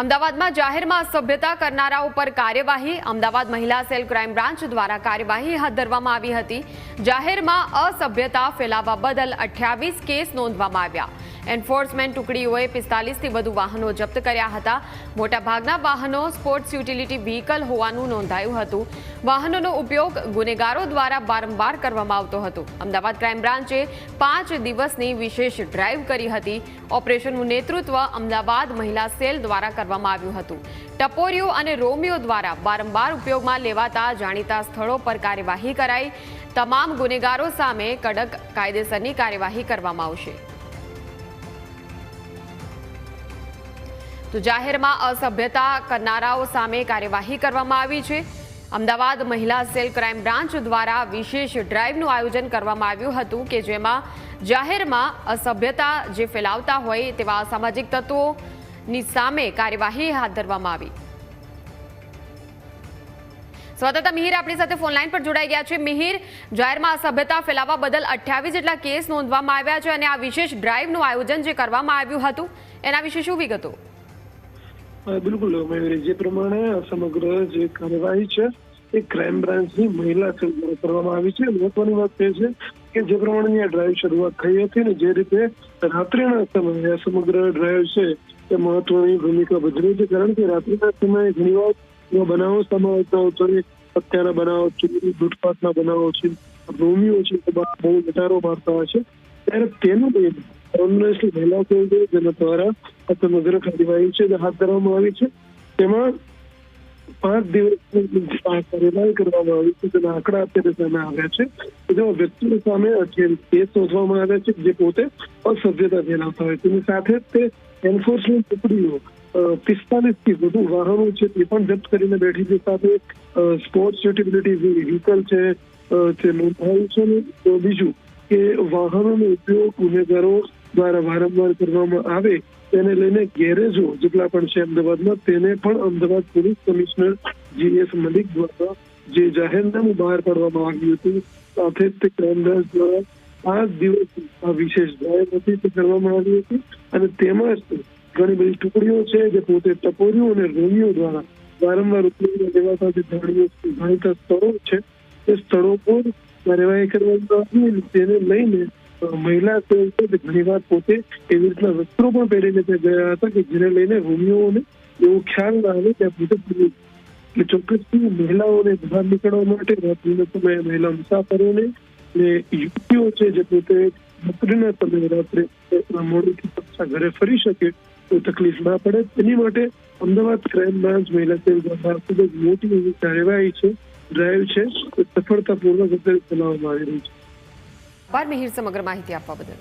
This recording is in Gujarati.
અમદાવાદમાં જાહેરમાં અસભ્યતા કરનારા ઉપર કાર્યવાહી. અમદાવાદ મહિલા સેલ ક્રાઇમ બ્રાન્ચ દ્વારા કાર્યવાહી હાથ ધરવામાં આવી હતી. જાહેરમાં અસભ્યતા ફેલાવવા બદલ અઠ્યાવીસ કેસ નોંધવામાં આવ્યા. એન્ફોર્સમેન્ટ ટુકડીઓએ પિસ્તાલીસથી વધુ વાહનો જપ્ત કર્યા હતા. મોટાભાગના વાહનો સ્પોર્ટ્સ યુટિલિટી વ્હીકલ હોવાનું નોંધાયું હતું. વાહનોનો ઉપયોગ ગુનેગારો દ્વારા વારંવાર કરવામાં આવતો હતો. અમદાવાદ ક્રાઇમ બ્રાન્ચે પાંચ દિવસની વિશેષ ડ્રાઇવ કરી હતી. ઓપરેશનનું નેતૃત્વ અમદાવાદ મહિલા સેલ દ્વારા કરવામાં આવ્યું હતું. ટપોરીઓ અને રોમિયો દ્વારા વારંવાર ઉપયોગમાં લેવાતા જાણીતા સ્થળો પર કાર્યવાહી કરાઈ. તમામ ગુનેગારો સામે કડક કાયદેસરની કાર્યવાહી કરવામાં આવશે. તો જાહેરમાં અસભ્યતા કરનારાઓ સામે કાર્યવાહી કરવામાં આવી છે. અમદાવાદ મહિલા સેલ ક્રાઇમ બ્રાન્ચ દ્વારા વિશેષ ડ્રાઈવનું આયોજન કરવામાં આવ્યું હતું કે જેમાં જાહેરમાં અસભ્યતા જે ફેલાવતા હોય તેવા અસામાજિક તત્વોની સામે કાર્યવાહી હાથ ધરવામાં આવી. સ્વતંત્ર મિહિર, આપણી સાથે ફોનલાઈન પર જોડાઈ ગયા છે. મિહિર, જાહેરમાં અસભ્યતા ફેલાવવા બદલ અઠ્યાવીસ જેટલા કેસ નોંધવામાં આવ્યા છે અને આ વિશેષ ડ્રાઈવનું આયોજન જે કરવામાં આવ્યું હતું, એના વિશે શું વિગતો? બિલકુલ મયુરી જે પ્રમાણે સમગ્ર જે કાર્યવાહી છે, એ ક્રાઇમ બ્રાન્ચની મહિલા કરવામાં આવી છે. મહત્વની વાત એ છે કે જે પ્રમાણેની આ ડ્રાઈવ શરૂઆત થઈ હતી ને જે રીતે રાત્રિના સમયે સમગ્ર ડ્રાઈવ છે, એ મહત્વની ભૂમિકા ભજવે છે કારણ કે રાત્રિના સમયે ઘણીવાર બનાવો સામે આવતા હોય હત્યાના બનાવો ચોરી લૂંટફાટના બનાવો છે ભૂમિઓ છે બહુ લટારો મારતા હોય છે. ત્યારે તેનું ઓર્ગેનાઇઝ મહિલા છે જેના દ્વારા આ સમગ્ર કાર્યવાહી છે જે હાથ ધરવામાં આવી છે. તેમાં પાંચ દિવસની કાર્યવાહી કરવામાં આવી છે તેના આંકડા અત્યારે સામે આવ્યા છે. જેમાં વ્યક્તિઓ સામે અઠ્યાવીસ કેસ નોંધવામાં આવ્યા છે જે પોતે અસભ્યતા ફેલાવતા હોય તેની સાથે જ તે એન્ફોર્સમેન્ટ ટુકડીઓ પિસ્તાલીસથી વધુ વાહનો છે તે પણ જપ્ત કરીને બેઠી છે. સાથે સ્પોર્ટ્સ યુટિલિટી વ્હીકલ છે તે નોંધાયું છે બીજું કે વાહનોનો ઉપયોગ ગુનેગારો દ્વારા વારંવાર કરવામાં આવે, તેને લઈને ગેરેજો જેટલા પણ છે અમદાવાદમાં, તેને પણ Ahmedabad police commissioner GS Malik દ્વારા જે જાહેરનામું બહાર પાડવામાં આવ્યું હતું, સાથે તે ક્રાઇમબ્રાન્ચ દ્વારા પાંચ દિવસ આ વિશેષ હતી તે કરવામાં આવી હતી અને તેમાં જ ઘણી બધી ટુકડીઓ છે જે પોતે ટપોરીઓ અને રોમિયો દ્વારા વારંવાર ઉપયોગમાં લેવાતા જે જાણીતા સ્થળો છે. તે સ્થળો પર કાર્યવાહી કરવામાં આવી તેને લઈને મહિલા સેલ ઘણી તે પોતે એવી રીતના વસ્ત્રો પણ પહેરીને ત્યાં ગયા હતા કે જેને લઈને રોમિયોને એવો ખ્યાલ ના આવે ત્યાં પોતે એટલે ચોક્કસથી મહિલાઓને બહાર નીકળવા માટે રાત્રિના સમયે મહિલા મુસાફરોને ને યુવતીઓ છે જે પોતે રાત્રિના સમયે રાત્રે મોડેથી પાછા ઘરે ફરી શકે તો તકલીફ ના પડે. તેની માટે અમદાવાદ ક્રાઇમ બ્રાન્ચ મહિલા સેલ દ્વારા ખૂબ જ મોટી એવી કાર્યવાહી છે, ડ્રાઈવ છે, સફળતાપૂર્વક અત્યારે ચલાવવામાં આવી રહી છે. આભાર મિહિર સમગ્ર માહિતી આપવા બદલ.